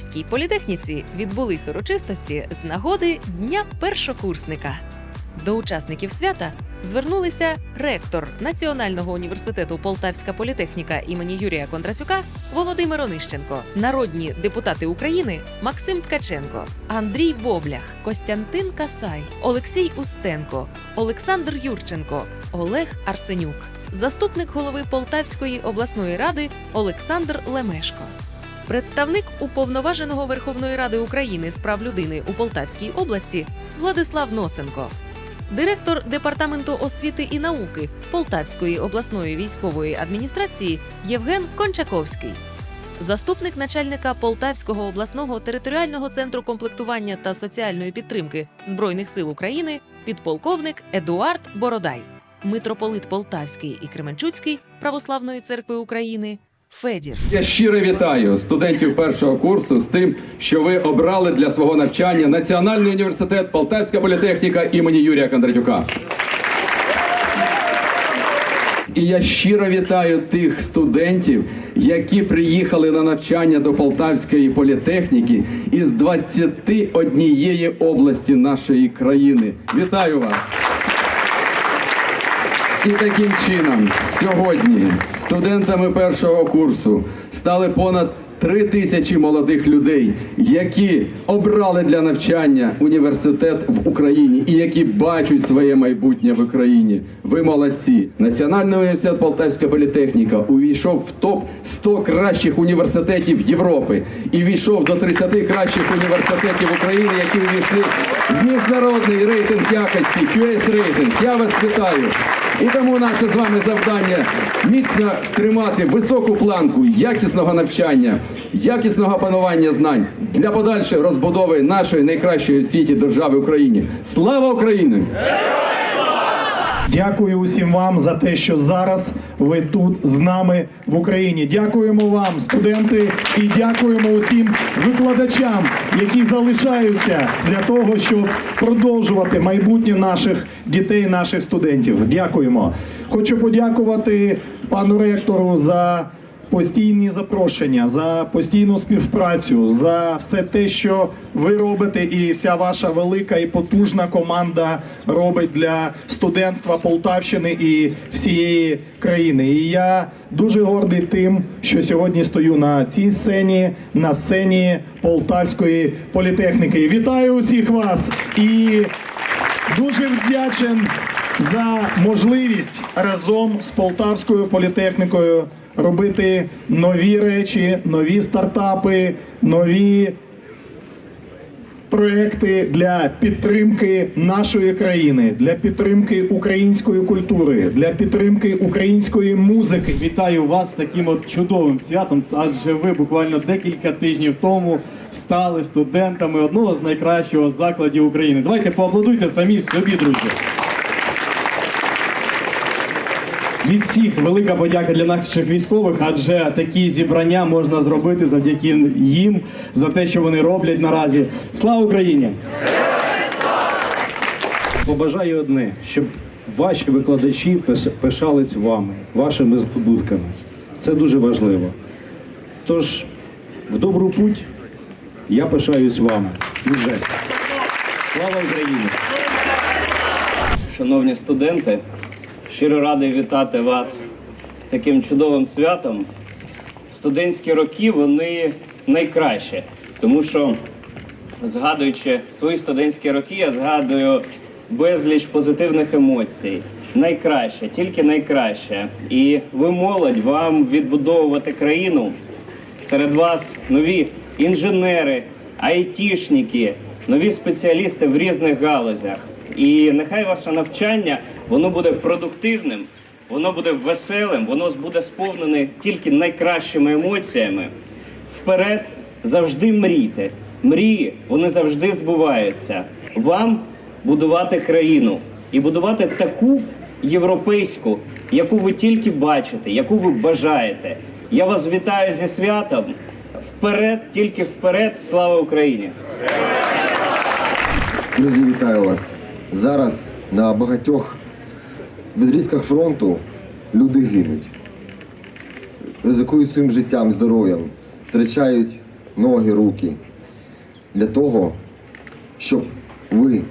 Полтавській політехніці відбулись урочистості з нагоди Дня першокурсника. До учасників свята звернулися ректор Національного університету Полтавська політехніка імені Юрія Кондратюка Володимир Онищенко, народні депутати України Максим Ткаченко, Андрій Боблях, Костянтин Касай, Олексій Устенко, Олександр Юрченко, Олег Арсенюк, заступник голови Полтавської обласної ради Олександр Лемешко. Представник уповноваженого Верховної Ради України з прав людини у Полтавській області Владислав Носенко, директор департаменту освіти і науки Полтавської обласної військової адміністрації Євген Кончаковський, заступник начальника Полтавського обласного територіального центру комплектування та соціальної підтримки Збройних сил України підполковник Едуард Бородай, митрополит Полтавський і Кременчуцький Православної церкви України Федір. Я щиро вітаю студентів першого курсу з тим, що ви обрали для свого навчання Національний університет Полтавська політехніка імені Юрія Кондратюка. І я щиро вітаю тих студентів, які приїхали на навчання до Полтавської політехніки із 21 області нашої країни. Вітаю вас! І таким чином, сьогодні студентами першого курсу стали понад три тисячі молодих людей, які обрали для навчання університет в Україні і які бачать своє майбутнє в Україні. Ви молодці. Національний університет Полтавська політехніка увійшов в топ 100 кращих університетів Європи і війшов до 30 кращих університетів України, які увійшли в міжнародний рейтинг якості QS рейтинг. Я вас вітаю. І тому наше з вами завдання міцно тримати високу планку якісного навчання, якісного панування знань для подальшої розбудови нашої найкращої в світі держави Україні. Слава Україні! Дякую усім вам за те, що зараз ви тут з нами в Україні. Дякуємо вам, студенти, і дякуємо усім викладачам, які залишаються для того, щоб продовжувати майбутнє наших дітей, наших студентів. Дякуємо. Хочу подякувати пану ректору за постійні запрошення, за постійну співпрацю, за все те, що ви робите, і вся ваша велика і потужна команда робить для студентства Полтавщини і всієї країни. І я дуже гордий тим, що сьогодні стою на цій сцені, на сцені Полтавської політехніки. Вітаю усіх вас і дуже вдячен за можливість разом з Полтавською політехнікою робити нові речі, нові стартапи, нові проекти для підтримки нашої країни, для підтримки української культури, для підтримки української музики. Вітаю вас з таким от чудовим святом, адже ви буквально декілька тижнів тому стали студентами одного з найкращого закладів України. Давайте поаплодуйте самі собі, друзі. Від всіх велика подяка для наших військових, адже такі зібрання можна зробити завдяки їм за те, що вони роблять наразі. Слава Україні! Побажаю одне, щоб ваші викладачі пишались вами, вашими здобутками. Це дуже важливо. Тож, в добру путь я пишаюсь вами. Дуже. Слава Україні! Шановні студенти, щиро радий вітати вас з таким чудовим святом. Студентські роки вони найкраще, тому що, згадуючи свої студентські роки, я згадую безліч позитивних емоцій. Найкраще, тільки найкраще. І ви молодь, вам відбудовувати країну. Серед вас нові інженери, айтішники, нові спеціалісти в різних галузях. І нехай ваше навчання воно буде продуктивним, воно буде веселим, воно буде сповнене тільки найкращими емоціями. Вперед завжди мрійте. Мрії вони завжди збуваються. Вам будувати країну і будувати таку європейську, яку ви тільки бачите, яку ви бажаєте. Я вас вітаю зі святом. Вперед, тільки вперед, слава Україні! Друзі, вітаю вас. Зараз на багатьох відрізках фронту люди гинуть, ризикують своїм життям, здоров'ям, втрачають ноги, руки. Для того, щоб ви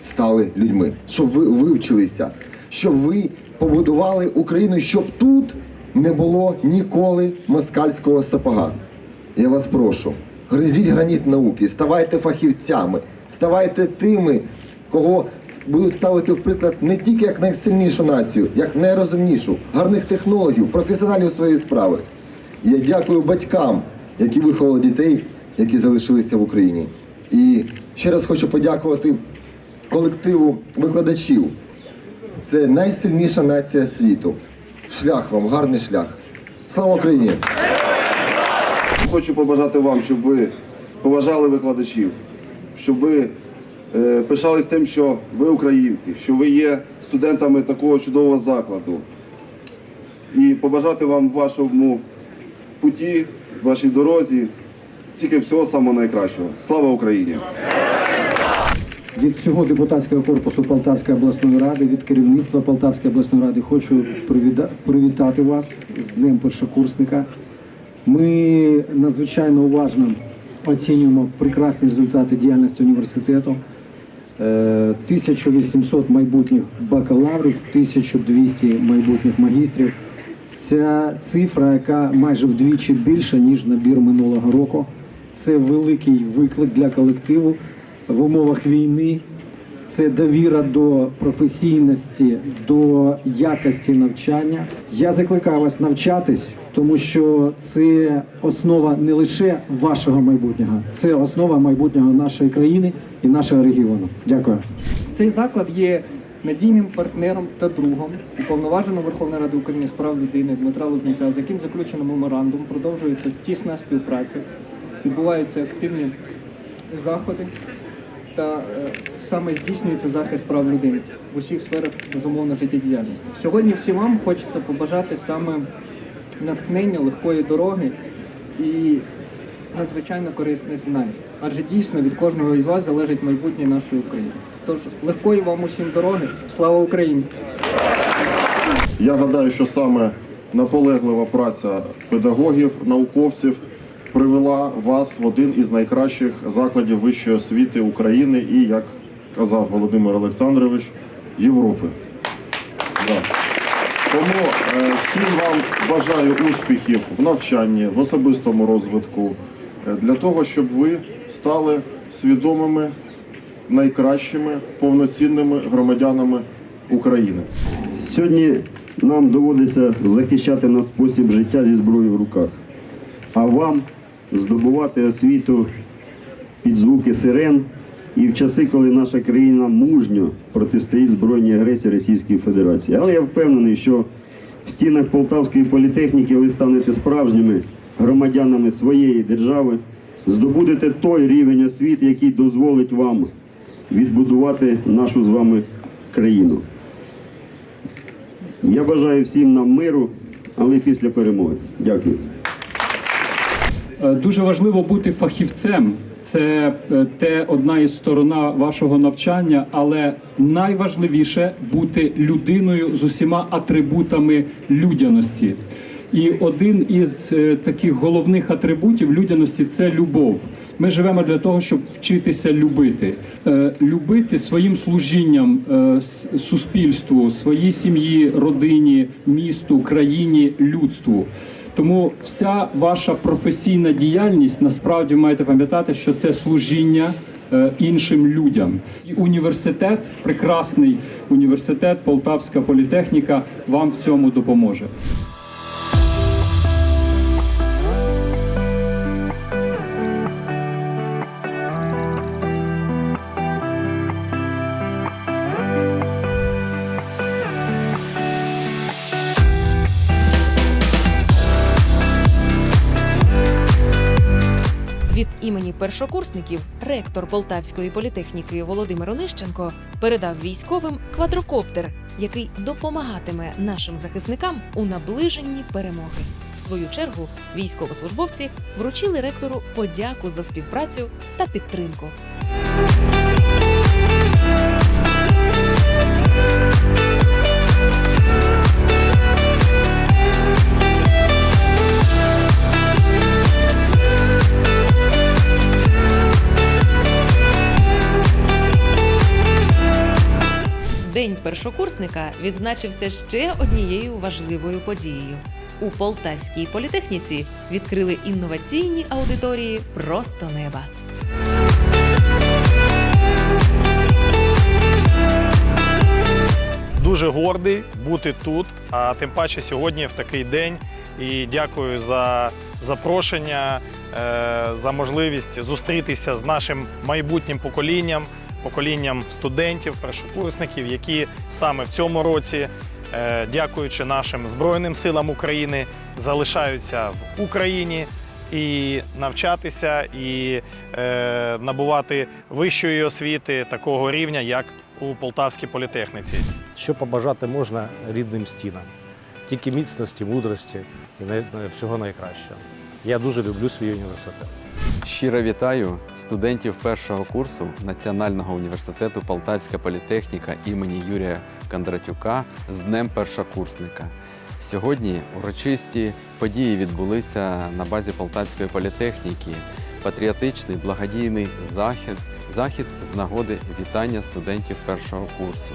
стали людьми, щоб ви вивчилися, щоб ви побудували Україну, щоб тут не було ніколи москальського сапога. Я вас прошу, гризіть граніт науки, ставайте фахівцями, ставайте тими, кого будуть ставити в приклад не тільки як найсильнішу націю, як найрозумнішу, гарних технологів, професіоналів своєї справи. Я дякую батькам, які виховали дітей, які залишилися в Україні. І ще раз хочу подякувати колективу викладачів. Це найсильніша нація світу. Шлях вам, гарний шлях. Слава Україні! Хочу побажати вам, щоб ви поважали викладачів, щоб ви пишались тим, що ви українці, що ви є студентами такого чудового закладу. І побажати вам вашому путі, вашій дорозі тільки всього самого найкращого. Слава Україні! Від всього депутатського корпусу Полтавської обласної ради, від керівництва Полтавської обласної ради хочу привітати вас з Днем першокурсника. Ми надзвичайно уважно оцінюємо прекрасні результати діяльності університету. Е, 1800 майбутніх бакалаврів, 1200 майбутніх магістрів. Ця цифра, яка майже вдвічі більша, ніж набір минулого року. Це великий виклик для колективу в умовах війни. Це довіра до професійності, до якості навчання. Я закликаю вас навчатись, тому що це основа не лише вашого майбутнього, це основа майбутнього нашої країни і нашого регіону. Дякую. Цей заклад є надійним партнером та другом уповноваженого Верховної Ради України з прав людини Дмитра Лубнця, з яким заключено меморандум, продовжується тісна співпраця, відбуваються активні заходи та е, саме здійснюється захист прав людини в усіх сферах безумовно життєдіяльності. Сьогодні всім вам хочеться побажати саме натхнення легкої дороги і надзвичайно корисних знань. Адже дійсно від кожного із вас залежить майбутнє нашої України. Тож легкої вам усім дороги. Слава Україні! Я гадаю, що саме наполеглива праця педагогів, науковців привела вас в один із найкращих закладів вищої освіти України і, як казав Володимир Олександрович, Європи. Да. Тому е, всім вам бажаю успіхів в навчанні, в особистому розвитку, е, для того, щоб ви стали свідомими, найкращими повноцінними громадянами України. Сьогодні нам доводиться захищати наш спосіб життя зі зброєю в руках, а вам здобувати освіту під звуки сирен і в часи, коли наша країна мужньо протистоїть збройній агресії Російської Федерації. Але я впевнений, що в стінах Полтавської політехніки ви станете справжніми громадянами своєї держави, здобудете той рівень освіти, який дозволить вам відбудувати нашу з вами країну. Я бажаю всім нам миру, але після перемоги. Дякую. Е, Дуже важливо бути фахівцем. Це е, те одна із сторона вашого навчання, але найважливіше бути людиною з усіма атрибутами людяності. І один із е, таких головних атрибутів людяності це любов. Ми живемо для того, щоб вчитися любити, любити своїм служінням суспільству, своїй сім'ї, родині, місту, країні, людству. Тому вся ваша професійна діяльність насправді маєте пам'ятати, що це служіння е, іншим людям. І університет, прекрасний університет, Полтавська політехніка вам в цьому допоможе. Імені першокурсників ректор Полтавської політехніки Володимир Онищенко передав військовим квадрокоптер, який допомагатиме нашим захисникам у наближенні перемоги. В свою чергу військовослужбовці вручили ректору подяку за співпрацю та підтримку. Першокурсника відзначився ще однією важливою подією. У Полтавській політехніці відкрили інноваційні аудиторії просто неба. Дуже гордий бути тут, а тим паче сьогодні в такий день. І дякую за запрошення, е, за можливість зустрітися з нашим майбутнім поколінням, поколінням студентів, першокурсників, які саме в цьому році, е, дякуючи нашим Збройним силам України, залишаються в Україні і навчатися, і е, набувати вищої освіти такого рівня, як у Полтавській політехніці. Що побажати можна рідним стінам? Тільки міцності, мудрості і всього найкращого. Я дуже люблю свій університет. Щиро вітаю студентів першого курсу Національного університету Полтавська політехніка імені Юрія Кондратюка з Днем першокурсника. Сьогодні урочисті події відбулися на базі Полтавської політехніки. Патріотичний благодійний захід, захід з нагоди вітання студентів першого курсу.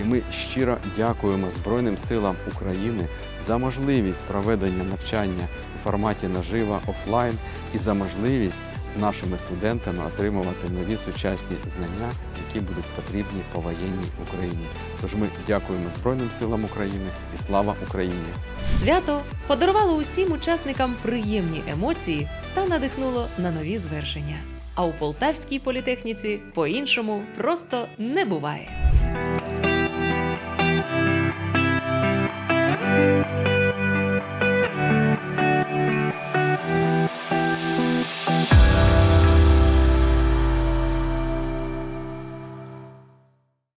І ми щиро дякуємо Збройним силам України за можливість проведення навчання у форматі наживо офлайн і за можливість нашими студентами отримувати нові сучасні знання, які будуть потрібні повоєнній Україні. Тож ми дякуємо Збройним силам України і слава Україні! Свято подарувало усім учасникам приємні емоції та надихнуло на нові звершення. А у Полтавській політехніці по-іншому просто не буває.